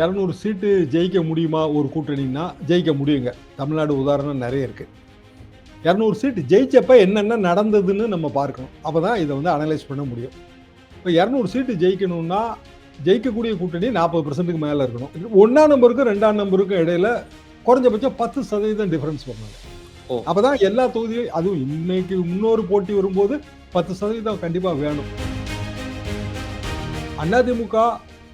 இரநூறு சீட்டு ஜெயிக்க முடியுமா ஒரு கூட்டணின்னா ஜெயிக்க முடியுங்க. தமிழ்நாடு உதாரணம் நிறைய இருக்கு. இரநூறு சீட்டு ஜெயிச்சப்ப என்னென்ன நடந்ததுன்னு நம்ம பார்க்கணும். அப்போ தான் இதை வந்து அனலைஸ் பண்ண முடியும். இப்போ இரநூறு சீட்டு ஜெயிக்கணும்னா ஜெயிக்கக்கூடிய கூட்டணி நாற்பது பர்சன்ட்டுக்கு மேலே இருக்கணும். ஒன்றாம் நம்பருக்கும் ரெண்டாம் நம்பருக்கும் இடையில குறைஞ்சபட்சம் பத்து சதவீதம் டிஃபரன்ஸ் பண்ணாங்க ஓ. அப்பதான் எல்லா தொகுதியும் அதுவும் இன்னைக்கு இன்னொரு போட்டி வரும்போது பத்து சதவீதம் கண்டிப்பா வேணும். அதிமுக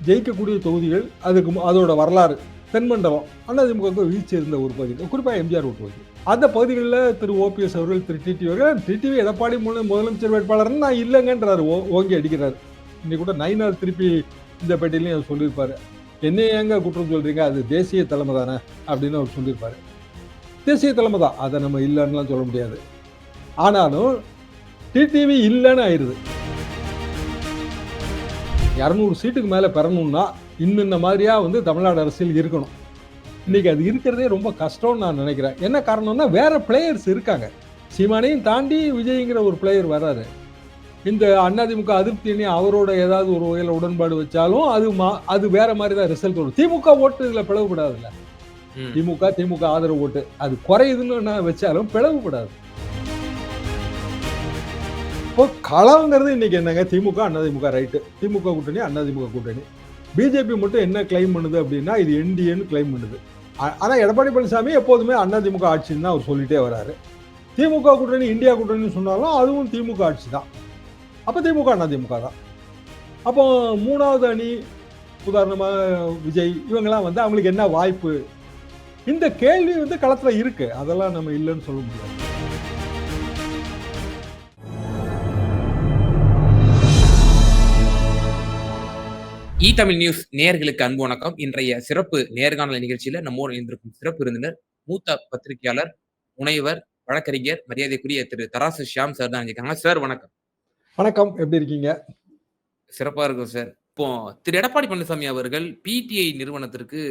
ஜெயிக்கக்கூடிய தொகுதிகள் அதுக்கு மு- அதோட வரலாறு தென்மண்டலம் அதிமுக வீழ்ச்சி இருந்த ஒரு பகுதி. குறிப்பாக எம்ஜிஆர் ஓட்டு பகுதி. அந்த பகுதிகளில் திரு ஓபிஎஸ் அவர்கள் திரு டிடிவி அவர்கள் டிடிவி எடப்பாடி மூல முதலமைச்சர் வேட்பாளர்னு நான் இல்லைங்கன்றார். ஓ- ஓங்கி அடிக்கிறார். இன்னைக்கு கூட நைனார் திருப்பி இந்த பேட்டிலையும் அவர் சொல்லியிருப்பாரு. என்ன ஏங்க குற்றம் சொல்கிறீங்க அது தேசிய தலைமை தானே? அப்படின்னு அவர் சொல்லியிருப்பார். தேசிய தலைமை தான். அதை நம்ம இல்லைன்னுலாம் சொல்ல முடியாது. ஆனாலும் டிடிவி இல்லைன்னு ஆயிடுது இரநூறு சீட்டுக்கு மேலே பெறணும்னா இன்னின்ன மாதிரியா வந்து தமிழ்நாடு அரசியல் இருக்கணும். இன்னைக்கு அது இருக்கிறதே ரொம்ப கஷ்டம்னு நான் நினைக்கிறேன். என்ன காரணம்னா வேற பிளேயர்ஸ் இருக்காங்க. சீமானையும் தாண்டி விஜய்ங்கிற ஒரு பிளேயர் வராரு இந்த அதிமுக அதிருப்தி அணி அவரோட ஏதாவது ஒரு வகையில் உடன்பாடு வச்சாலும் அது மா- அது வேற மாதிரி தான் ரிசல்ட் வரும். திமுக ஓட்டு இதுல பிளவுபடாதுல்ல. திமுக திமுக ஆதரவு ஓட்டு. அது குறையுதுன்னு நான் வச்சாலும் பிளவுபடாது. இப்போ களங்கிறது இன்னைக்கு என்னங்க? திமுக அதிமுக ரைட்டு திமுக கூட்டணி அதிமுக கூட்டணி. பிஜேபி மட்டும் என்ன கிளைம் பண்ணுது அப்படின்னா இது என்டிஏன்னு கிளைம் பண்ணுது. ஆனால் எடப்பாடி பழனிசாமி எப்போதுமே அதிமுக ஆட்சின்னு தான் அவர் சொல்லிட்டே வராரு. திமுக கூட்டணி இந்தியா கூட்டணின்னு சொன்னாலும் அதுவும் திமுக ஆட்சி தான். அப்போ திமுக அதிமுக தான். அப்போ மூணாவது அணி உதாரணமாக விஜய் இவங்கெல்லாம் வந்து அவங்களுக்கு என்ன வாய்ப்பு? இந்த கேள்வி வந்து களத்தில் இருக்குது அதெல்லாம் நம்ம இல்லைன்னு சொல்ல முடியாது. இ தமிழ் நியூஸ் நேயர்களுக்கு அன்பு வணக்கம். இன்றைய சிறப்பு நேர்காணல் நிகழ்ச்சியில நம்மோடு இணைந்திருக்கும் சிறப்பு விருந்தினர் மூத்த பத்திரிகையாளர் முனைவர் வழக்கறிஞர் மரியாதைக்குரிய திரு தராசு ஷியாம் சார் தான் இருக்காங்க. சார் வணக்கம். வணக்கம். எப்படி இருக்கீங்க? சிறப்பா இருக்கும் சார் இப்போ திரு எடப்பாடி பழனிசாமி அவர்கள் பிடிஐ நிறுவனத்திற்கு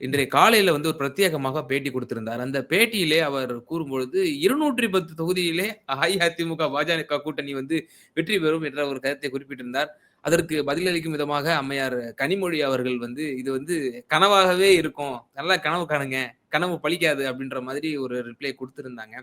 இன்றைய காலையில வந்து ஒரு பிரத்யேகமாக பேட்டி கொடுத்திருந்தார். அந்த பேட்டியிலே அவர் கூறும்பொழுது இருநூற்றி பத்து தொகுதியிலே அஇஅதிமுக பாஜக கூட்டணி வந்து வெற்றி பெறும் என்ற ஒரு கருத்தை குறிப்பிட்டிருந்தார். அதற்கு பதிலளிக்கும் விதமாக அம்மையார் கனிமொழி அவர்கள் வந்து இது வந்து கனவாகவே இருக்கும். நல்லா கனவு காணுங்க. கனவு பழிக்காது அப்படின்ற மாதிரி ஒரு ரிப்ளை கொடுத்துருந்தாங்க.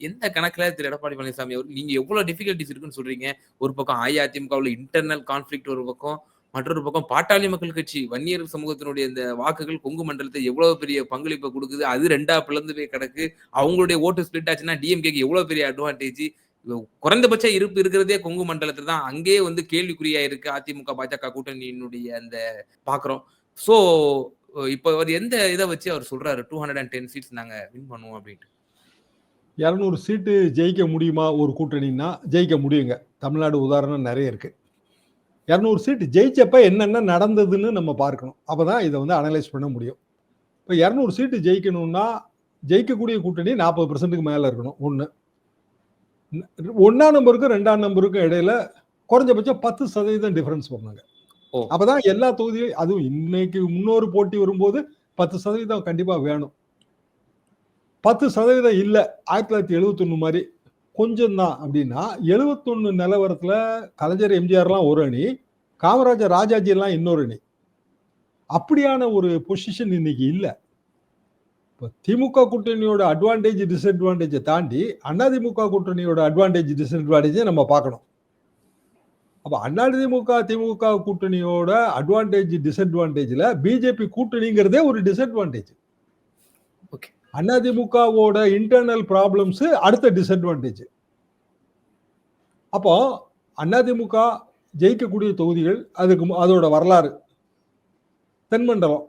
எந்த கணக்குல திரு எடப்பாடி பழனிசாமி அவர் நீங்க எவ்வளவு டிஃபிகல்ட்டிஸ் இருக்குன்னு சொல்றீங்க. ஒரு பக்கம் அஇஅதிமுகவில் இன்டர்னல் கான்ஃபிளிக்ட் ஒரு பக்கம் மற்றொரு பக்கம் பாட்டாளி மக்கள் கட்சி வன்னியர் சமூகத்தினுடைய இந்த வாக்குகள் கொங்கு மண்டலத்தை எவ்வளவு பெரிய பங்களிப்பை கொடுக்குது அது ரெண்டா பிளந்து போய் கிடக்கு. அவங்களுடைய ஓட்டு ஸ்பிளிட் ஆச்சுன்னா டிஎம்கேக்கு எவ்வளவு பெரிய அட்வான்டேஜ் குறைந்தபட்ச இருப்பு இருக்கிறதே கொங்கு மண்டலத்துல தான். அங்கேயே வந்து கேள்விக்குறியா இருக்கு. அதிமுக பாஜக கூட்டணியினுடைய அந்த பாக்குறோம். சோ இப்போ அவர் எந்த இதை வச்சு அவர் சொல்றாரு? Two hundred and ten seats நாங்க வின் பண்ணுவோம் அப்படின்ட்டு. இரநூறு சீட்டு ஜெயிக்க முடியுமா ஒரு கூட்டணின்னா ஜெயிக்க முடியுங்க. தமிழ்நாடு உதாரணம் நிறைய இருக்கு. இரநூறு சீட்டு ஜெயிச்சப்ப என்னென்ன நடந்ததுன்னு நம்ம பார்க்கணும். அப்பதான் இதை வந்து அனலைஸ் பண்ண முடியும். இப்போ இரநூறு சீட்டு ஜெயிக்கணும்னா ஜெயிக்கக்கூடிய கூட்டணி நாற்பது பர்சன்ட்டுக்கு மேலே இருக்கணும். ஒன்று ஒன்றாம் நம்பருக்கும் ரெண்டாம் நம்பருக்கும் இடையில குறைஞ்சபட்சம் பத்து சதவீதம் டிஃபரன்ஸ் பண்ணாங்க. ஓ. அப்பதான் எல்லா தொகுதியும் அதுவும் இன்னைக்கு இன்னொரு போட்டி வரும்போது பத்து சதவீதம் கண்டிப்பா வேணும். பத்து சதவீதம் இல்ல ஆயிரத்தி தொள்ளாயிரத்தி எழுபத்தொன்னு மாதிரி கொஞ்சம் தான் அப்படின்னா எழுபத்தொன்னு நிலவரத்துல கலைஞர் எம்ஜிஆர்லாம் ஒரு அணி காமராஜர் ராஜாஜி எல்லாம் இன்னொரு அணி. அப்படியான ஒரு பொசிஷன் இன்னைக்கு இல்ல. இப்போ திமுக கூட்டணியோட அட்வான்டேஜ் டிஸ்அட்வான்டேஜை தாண்டி அதிமுக கூட்டணியோட அட்வான்டேஜ் டிஸ்அட்வான்டேஜை நம்ம பார்க்கணும். அப்போ அதிமுக திமுக கூட்டணியோட அட்வான்டேஜ் டிஸ்அட்வான்டேஜ்ல பிஜேபி கூட்டணிங்கிறதே ஒரு டிஸ்அட்வான்டேஜ் Okay. அதிமுகவோட இன்டர்னல் ப்ராப்ளம்ஸ் அடுத்த டிஸ்அட்வான்டேஜ் அப்போ அதிமுக ஜெயிக்கக்கூடிய தொகுதிகள் அதுக்கு அதோட வரலாறு. தென்மண்டலம்.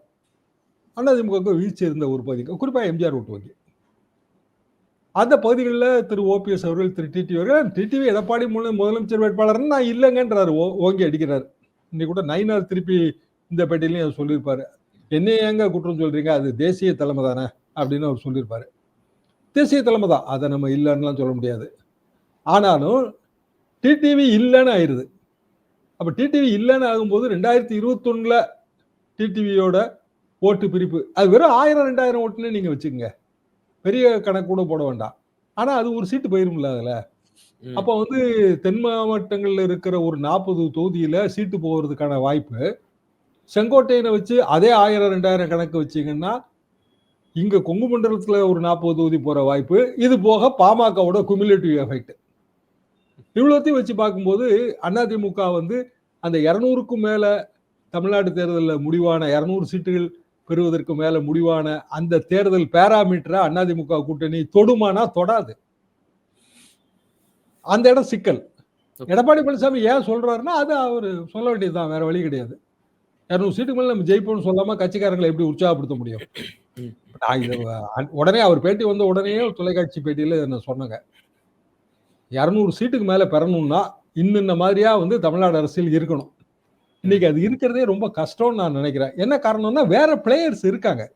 அதிமுக வீழ்ச்சி இருந்த ஒரு பகுதி. குறிப்பாக எம்ஜிஆர் ஓட்டு வங்கி. அந்த பகுதிகளில் திரு ஓபிஎஸ் அவர்கள் திரு டிடிவி அவர்கள் டிடிவி எடப்பாடி மூல முதலமைச்சர் வேட்பாளர்னு நான் இல்லைங்கன்றாரு ஓ- ஓங்கி அடிக்கிறார். இன்னைக்கு கூட நைனார் திருப்பி இந்த பேட்டிலையும் அவர் சொல்லியிருப்பார். என்ன ஏங்க குற்றம் சொல்கிறீங்க அது தேசிய தலைமை தானே? அப்படின்னு அவர் சொல்லியிருப்பார். தேசிய தலைமை தான். அதை நம்ம இல்லைன்னுலாம் சொல்ல முடியாது. ஆனாலும் டிடிவி இல்லைன்னு ஆயிடுது அப்போ டிடிவி இல்லைன்னு ஆகும்போது ரெண்டாயிரத்தி இருபத்தொன்னில் டிடிவியோட ஓட்டு பிரிப்பு. அது வெறும் ஆயிரம் ரெண்டாயிரம் ஓட்டுன்னு நீங்க வச்சுக்கோங்க. பெரிய கணக்கு கூட போட வேண்டாம். ஆனா அது ஒரு சீட்டு போயிரும்ல அதுல. அப்போ வந்து தென் மாவட்டங்கள்ல இருக்கிற ஒரு நாற்பது தொகுதியில சீட்டு போகிறதுக்கான வாய்ப்பு. செங்கோட்டையனை வச்சு அதே ஆயிரம் ரெண்டாயிரம் கணக்கு வச்சீங்கன்னா இங்க கொங்கு மண்டலத்துல ஒரு நாற்பது தொகுதி போற வாய்ப்பு. இது போக பாமகவோட குமுலேட்டிவ் எஃபெக்ட். இவ்வளோத்தையும் வச்சு பார்க்கும்போது அதிமுக வந்து அந்த இரநூறுக்கும் மேல தமிழ்நாடு தேர்தலில் முடிவான இரநூறு சீட்டுகள் பெறுவதற்கு மேல முடிவான அந்த தேர்தல் பேராமீட்டரை அதிமுக கூட்டணி தொடுமானா தொடாது. அந்த இடம் சிக்கல். எடப்பாடி பழனிசாமி ஏன் சொல்றாருன்னா அது அவர் சொல்ல வேண்டியதுதான் வேற வழி கிடையாது. இரநூறு சீட்டுக்கு மேல நம்ம ஜெயிப்போம்னு சொல்லாம கட்சிக்காரங்களை எப்படி உற்சாகப்படுத்த முடியும்? உடனே அவர் பேட்டி வந்த உடனே தொலைக்காட்சி பேட்டியில நான் சொன்னேங்க. இரநூறு சீட்டுக்கு மேல பெறணும்னா இன்னின்ன மாதிரியா வந்து தமிழ்நாடு அரசியல் இருக்கணும். இன்னைக்கு அது இருக்கிறதே ரொம்ப கஷ்டம்னு நான் நினைக்கிறேன். என்ன காரணம்னா வேற பிளேயர்ஸ் இருக்காங்க.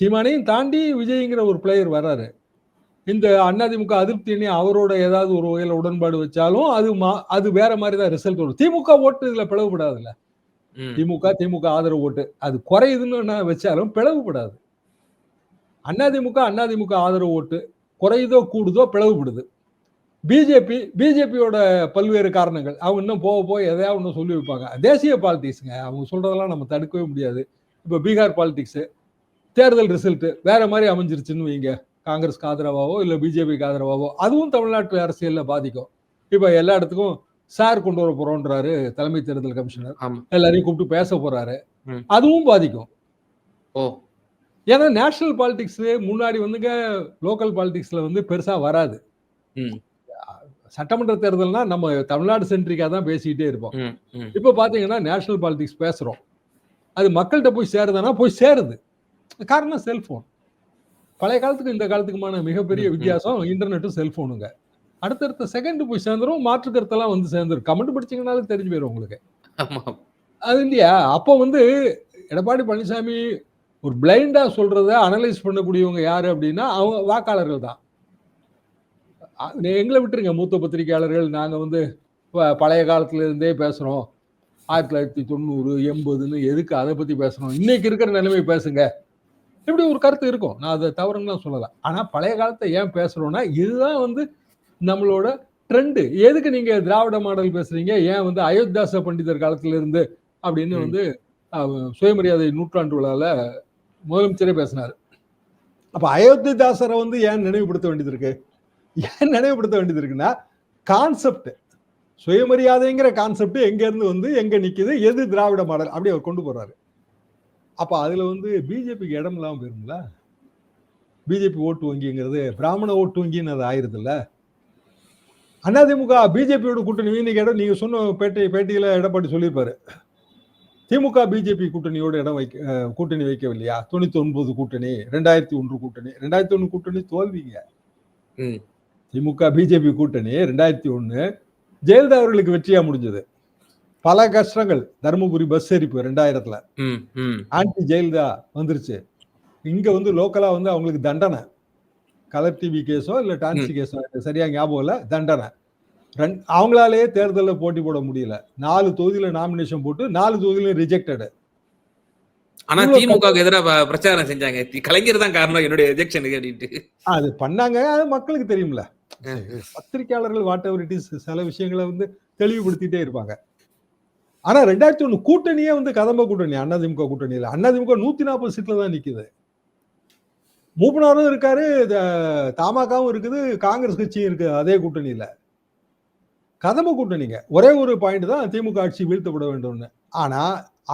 சீமானையும் தாண்டி விஜய்ங்கிற ஒரு பிளேயர் வர்றாரு. இந்த அதிமுக அதிருப்தி எண்ணி அவரோட ஏதாவது ஒரு வகையில உடன்பாடு வச்சாலும் அது மா- அது வேற மாதிரி தான் ரிசல்ட் வரும். திமுக ஓட்டு இதுல பிளவுபடாதுல்ல. திமுக திமுக ஆதரவு ஓட்டு. அது குறையுதுன்னு நான் வச்சாலும் பிளவுபடாது. அதிமுக அதிமுக ஆதரவு ஓட்டு குறையுதோ கூடுதோ பிளவுபடுது. பிஜேபி பிஜேபியோட பல்வேறு காரணங்கள். அவங்க இன்னும் போக போக எதையாவது ஒன்று சொல்லி வைப்பாங்க. தேசிய பாலிடிக்ஸுங்க அவங்க சொல்றதெல்லாம் நம்ம தடுக்கவே முடியாது. இப்போ பீகார் பாலிடிக்ஸ் தேர்தல் ரிசல்ட் வேற மாதிரி அமைஞ்சிருச்சுன்னு வைங்க. காங்கிரஸ்க்கு ஆதரவாவோ இல்லை பிஜேபிக்கு ஆதரவாவோ அதுவும் தமிழ்நாட்டு அரசியல்ல பாதிக்கும். இப்போ எல்லா இடத்துக்கும் சார் கொண்டு வர போறோன்றாரு தலைமை தேர்தல் கமிஷனர். எல்லாரையும் கூப்பிட்டு பேச போறாரு. அதுவும் பாதிக்கும். ஓ. ஏன்னா நேஷனல் பாலிடிக்ஸ் முன்னாடி வந்துங்க லோக்கல் பாலிடிக்ஸ்ல வந்து பெருசா வராது. சட்டமன்ற தேர்தல்னா நம்ம தமிழ்நாடு சென்ட்ரிக்கா தான் பேசிக்கிட்டே இருப்போம். இப்போ பாத்தீங்கன்னா நேஷனல் பாலிடிக்ஸ் பேசுறோம். அது மக்கள்கிட்ட போய் சேருதுன்னா போய் சேருது. காரணம் செல்போன் பழைய காலத்துக்கு இந்த காலத்துக்குமான மிகப்பெரிய. வித்தியாசம் இன்டர்நெட்டும் செல்போனுங்க அடுத்தடுத்த செகண்ட் போய் சேர்ந்துரும் மாற்று கருத்தெல்லாம் வந்து சேர்ந்துரும். கமெண்ட் படிச்சீங்கனாலும் தெரிஞ்சு போயிடும் உங்களுக்கு. அது இல்லையா? அப்போ வந்து எடப்பாடி பழனிசாமி ஒரு பிளைண்டா சொல்றத அனலைஸ் பண்ணக்கூடியவங்க யாரு அப்படின்னா அவங்க வாக்காளர்கள் தான். எங்களை விட்டுருங்க மூத்த பத்திரிகையாளர்கள். நாங்க வந்து பழைய காலத்துல இருந்தே பேசுறோம். ஆயிரத்தி தொள்ளாயிரத்தி தொண்ணூறு எண்பதுன்னு எதுக்கு அதை பத்தி பேசணும் இன்னைக்கு இருக்கிற நிலைமை பேசுங்க. இப்படி ஒரு கருத்து இருக்கும். நான் அதை தவறுன்னு சொல்லல. ஆனா பழைய காலத்தை ஏன் பேசுறோம்னா இதுதான் வந்து நம்மளோட ட்ரெண்டு. எதுக்கு நீங்க திராவிட மாடல் பேசுறீங்க? ஏன் வந்து அயோத்தியாச பண்டிதர் காலத்துல இருந்து அப்படின்னு. வந்து சுயமரியாதை நூற்றாண்டு விழால முதலமைச்சரே பேசினாரு. அப்ப அயோத்திதாசரை வந்து ஏன் நினைவுபடுத்த வேண்டியது இருக்கு? ஏன் நினைவுபடுத்த வேண்டியது இருக்குன்னா கான்செப்ட் சுயமரியாதைங்கிற கான்செப்ட் எங்க இருந்து வந்து எங்க நிக்குது எது திராவிட மாடல் அப்படி அவர் கொண்டு போறாரு. அப்ப அதுல வந்து பிஜேபிக்கு இடம் இல்லாம போயிருங்களா பிஜேபி ஓட்டு வங்கிங்கிறது பிராமண ஓட்டு வங்கின்னு அது ஆயிருது இல்ல அதிமுக பிஜேபியோட கூட்டணி இன்னைக்கு இடம் நீங்க சொன்ன பேட்டை பேட்டியில எடப்பாடி சொல்லியிருப்பாரு. திமுக பிஜேபி கூட்டணியோட இடம் வைக்க கூட்டணி வைக்கவில்லையா? தொண்ணூத்தி ஒன்பது கூட்டணி ரெண்டாயிரத்தி ஒன்று கூட்டணி ரெண்டாயிரத்தி ஒன்று கூட்டணி தோல்விங்க. ம். திமுக பிஜேபி கூட்டணி ரெண்டாயிரத்தி ஒண்ணு ஜெயலலிதா அவர்களுக்கு வெற்றியா முடிஞ்சது. பல கஷ்டங்கள். தருமபுரி பஸ் எரிப்பு ரெண்டாயிரத்துல. ஆன்டி ஜெயலலிதா வந்துருச்சு. இங்க வந்து லோக்கலா வந்து அவங்களுக்கு தண்டனை. கலர் டிவி கேஸோ இல்ல டான்சி கேஸோ சரியா ஞாபகம் இல்ல தண்டனை. அவங்களாலேயே தேர்தலில் போட்டி போட முடியல. நாலு தொகுதியில நாமினேஷன் போட்டு நாலு தொகுதியிலும் ரிஜெக்டட் ஆனா திமுக எதிராக பிரச்சாரம் செஞ்சாங்க. கலைஞர் தான் காரணம் என்னுடைய அப்படின்ட்டு. அது பண்ணாங்க அது மக்களுக்கு தெரியும்ல. பத்திரிகையாளர்கள் வாட் எவர் இட் இஸ் சில விஷயங்களை வந்து தெளிவுபடுத்திட்டே இருப்பாங்க. ஆனா ரெண்டாயிரத்தி ஒண்ணு கூட்டணியே வந்து கதம்ப கூட்டணி அண்ணாதிமுக கூட்டணியில் அண்ணாதிமுக நூத்தி நாற்பது சீட்ல தான் நிக்குது. மூப்பனாரும் இருக்காரு தமாகவும் இருக்குது காங்கிரஸ் கட்சியும் இருக்குது அதே கூட்டணியில. கதம்ப கூட்டணிங்க. ஒரே ஒரு பாயிண்ட் தான் திமுக ஆட்சி வீழ்த்தப்பட வேண்டும்னு. ஆனா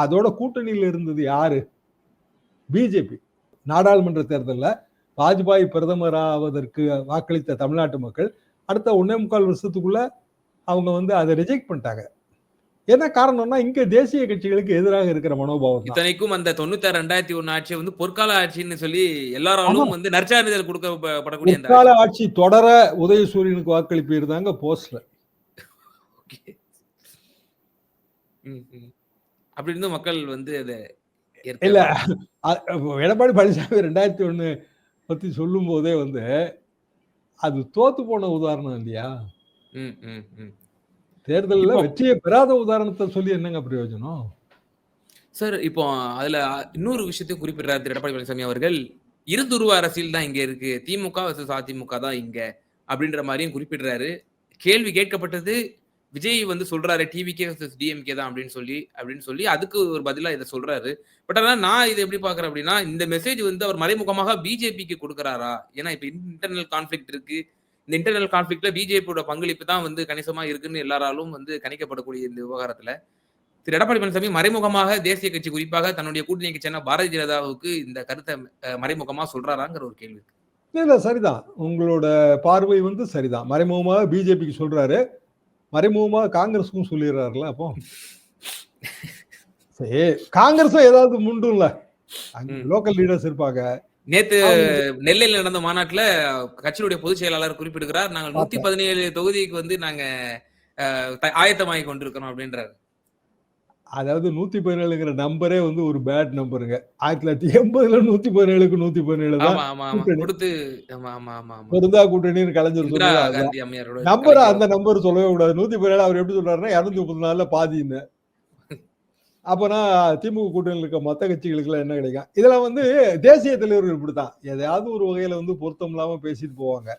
அதோட கூட்டணியில் இருந்தது யாரு? பிஜேபி. நாடாளுமன்ற தேர்தலில் வாஜ்பாய் பிரதமராவதற்கு வாக்களித்த தமிழ்நாட்டு மக்கள் அடுத்த ஒன்னே முக்கால் வருஷத்துக்குள்ள அவங்க வந்து அதை ரிஜெக்ட் பண்ணிட்டாங்க. என்ன காரணம்னா இங்க தேசிய கட்சிகளுக்கு எதிராக இருக்கிற மனோபாவம் தான் இத்தனைக்கும் அந்த தொண்ணூத்தாறு ரெண்டாயிரத்தி ஒண்ணு ஆட்சி வந்து பொற்கால ஆட்சின்னு சொல்லி எல்லாராலும் வந்து நற்சான்றிதழ் கொடுக்கப்படக்கூடிய முற்கால ஆட்சி. தொடர உதயசூரியனுக்கு வாக்களிப்பு இருந்தாங்க போஸ்ட்ல ஆட்சி. ம், ம். அப்படி இருந்தும் மக்கள் வந்து அதை இல்ல. எடப்பாடி பழனிசாமி ரெண்டாயிரத்தி ஒண்ணு பத்தி சொல்லும் போதே வந்து அது தோத்து போன உதாரணம் இல்லையா. தேர்தலில் வெற்றியை பெறாத உதாரணத்தை சொல்லி என்னங்க பிரயோஜனம்? சார் இப்போ அதுல இன்னொரு விஷயத்தையும் குறிப்பிடுறாரு திரு. எடப்பாடி பழனிசாமி அவர்கள் இருதுருவ அரசியல் தான் இங்க இருக்கு திமுக அதிமுக தான் இங்க அப்படின்ற மாதிரியும் குறிப்பிடுறாரு. கேள்வி கேட்கப்பட்டது விஜய் வந்து சொல்றாரு டிவிகே டிஎம்கே தான் அப்படின்னு சொல்லி அப்படின்னு சொல்லி அதுக்கு ஒரு பதிலாக இதை சொல்றாரு. பட் ஆனால் நான் இதை எப்படி பாக்குறேன் அப்படின்னா இந்த மெசேஜ் வந்து அவர் மறைமுகமாக பிஜேபிக்கு கொடுக்குறாரா? ஏன்னா இப்போ இன்டர்னல் கான்ஃபிளிக்ட் இருக்கு. இந்த இன்டர்னல் கான்ஃபிளிக்ட்ல பிஜேபியோட பங்களிப்பு தான் வந்து கணிசமா இருக்குன்னு எல்லாராலும் வந்து கணிக்கப்படக்கூடிய இந்த விவகாரத்துல. திரு. எடப்பாடி பழனிசாமி மறைமுகமாக தேசிய கட்சி குறிப்பாக தன்னுடைய கூட்டணி கட்சியான பாரதிய ஜனதாவுக்கு இந்த கருத்தை மறைமுகமாக சொல்றாராங்கிற ஒரு கேள்வி இல்லை சரிதான். உங்களோட பார்வை வந்து சரிதான். மறைமுகமாக பிஜேபிக்கு சொல்றாரு. மறைமுகமாக காங்கிரஸுக்கும் சொல்லிடுறாருல அப்போ? சரி காங்கிரஸும் ஏதாவது முண்டும்ல. லோக்கல் லீடர்ஸ் இருப்பாங்க. நேத்து நெல்லையில் நடந்த மாநாட்டுல கட்சியுடைய பொதுச் செயலாளர் குறிப்பிடுகிறார் நாங்கள் நூத்தி பதினேழு தொகுதிக்கு வந்து நாங்க ஆயத்தமாகி கொண்டிருக்கிறோம் அப்படின்றாரு. அதாவது நூத்தி பதினேழுங்கிற நம்பரே வந்து ஒரு பேட் நம்பருங்க. ஆயிரத்தி தொள்ளாயிரத்தி எண்பதுல நூத்தி பதினேழுக்கு நூத்தி பதினேழு தான் பொருந்தா கூட்டணின்னு கலைஞர் அம்மையாரோட நம்பர். அந்த நம்பர் சொல்லவே கூடாது. நூத்தி பதினேழு அவர் எப்படி சொல்றாருன்னா இருநூத்தி முப்பத்தி நாலுல பாதின்னு. அப்பனா திமுக கூட்டணியில் இருக்க மத்த கட்சிகளுக்கு எல்லாம் என்ன கிடைக்கும்? இதுல வந்து தேசிய தலைவர்கள் இப்படித்தான். எதையாவது ஒரு வகையில வந்து பொருத்தம் இல்லாம பேசிட்டு போவாங்க.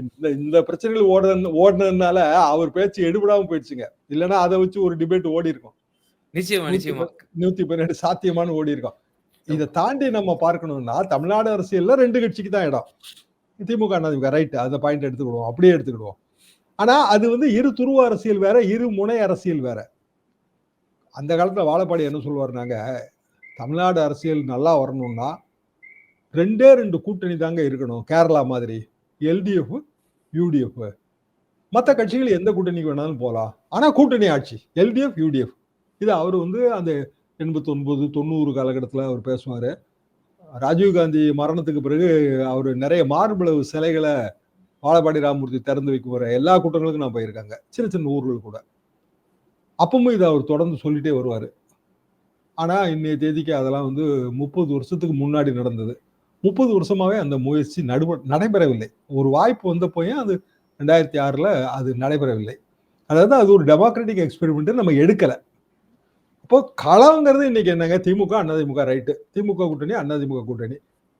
இந்த இந்த பிரச்சனைகள் ஓட ஓடினதுனால அவர் பேச்சு எடுபடாம போயிடுச்சுங்க. இல்லைன்னா அதை வச்சு ஒரு டிபேட் ஓடி இருக்கும் நிச்சயமா நிச்சயமா. நூத்தி பதினேழு சாத்தியமான ஓடி இருக்கும் இதை தாண்டி நம்ம பார்க்கணும்னா தமிழ்நாடு அரசியல்ல ரெண்டு கட்சிக்கு தான் இடம். திமுக அதிமுக ரைட் அந்த பாயிண்ட் எடுத்துக்கிடுவோம். அப்படியே எடுத்துக்கிடுவோம். ஆனா அது வந்து இரு துருவ அரசியல் வேற இரு முனை அரசியல் வேற. அந்த காலத்துல வாழப்பாடி என்ன சொல்லுவார் நாங்க? தமிழ்நாடு அரசியல் நல்லா வரணும்னா ரெண்டே ரெண்டு கூட்டணி தாங்க இருக்கணும். கேரளா மாதிரி எல்டிஎஃப் யூடிஎஃப் மற்ற கட்சிகள் எந்த கூட்டணிக்கு வேணாலும் போகலாம் ஆனா கூட்டணி ஆட்சி எல்டிஎஃப் யூடிஎஃப் இது அவர் வந்து அந்த எண்பத்தொன்பது தொண்ணூறு காலகட்டத்தில் அவர் பேசுவார். ராஜீவ்காந்தி மரணத்துக்கு பிறகு அவர் நிறைய மார்பிளவு சிலைகளை வாழப்பாடி ராமமூர்த்தி திறந்து வைக்க போகிற எல்லா கூட்டங்களுக்கும் நான் போயிருக்காங்க. சின்ன சின்ன ஊர்கள் கூட. அப்பவும் இதை அவர் தொடர்ந்து சொல்லிட்டே வருவார். ஆனால் இன்றைய தேதிக்கு அதெல்லாம் வந்து முப்பது வருஷத்துக்கு முன்னாடி நடந்தது. முப்பது வருஷமாகவே அந்த முயற்சி நடுவ நடைபெறவில்லை. ஒரு வாய்ப்பு வந்தப்போயும் அது ரெண்டாயிரத்தி ஆறில் அது நடைபெறவில்லை. அதாவது அது ஒரு டெமோக்ராட்டிக் எக்ஸ்பெரிமெண்ட்டு நம்ம எடுக்கலை. இப்போ களங்கிறது இன்னைக்கு என்னங்க? திமுக அதிமுக ரைட்டு திமுக கூட்டணி அதிமுக கூட்டணி.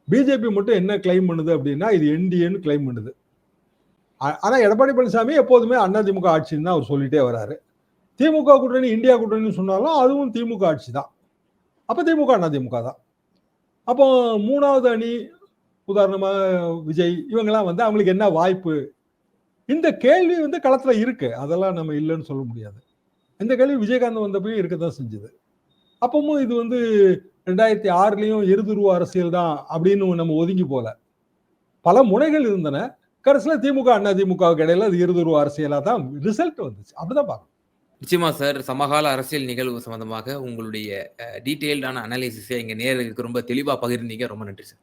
பிஜேபி மட்டும் என்ன கிளைம் பண்ணுது அப்படின்னா இது என்டிஏன்னு கிளைம் பண்ணுது. ஆனால் எடப்பாடி பழனிசாமி எப்போதுமே அதிமுக ஆட்சின்னு தான் அவர் சொல்லிட்டே வராரு. திமுக கூட்டணி இந்தியா கூட்டணின்னு சொன்னாலும் அதுவும் திமுக ஆட்சி தான். அப்போ திமுக அதிமுக தான். அப்போ மூணாவது அணி உதாரணமாக விஜய் இவங்கெல்லாம் வந்து அவங்களுக்கு என்ன வாய்ப்பு? இந்த கேள்வி வந்து களத்தில் இருக்கு. அதெல்லாம் நம்ம இல்லைன்னு சொல்ல முடியாது. இந்த கேள்வி விஜயகாந்த் வந்தப்பயும் இருக்கத்தான் செஞ்சது. அப்பவும் இது வந்து ரெண்டாயிரத்தி ஆறுலேயும் இருதுருவ அரசியல் தான் அப்படின்னு நம்ம ஒதுங்கி போல. பல முனைகள் இருந்தன. கடைசியில் திமுக அண்ணா திமுகவுக்கு இடையில அது இருதுருவ அரசியலாக தான் ரிசல்ட் வந்துச்சு. அப்படிதான் பார்க்கணும். நிச்சயமா சார் சமகால அரசியல் நிகழ்வு சம்பந்தமாக உங்களுடைய டீட்டெயில்டான அனாலிசிஸை எங்க நேர்களுக்கு ரொம்ப தெளிவாக பகிர்ந்தீங்க. ரொம்ப நன்றி சார்.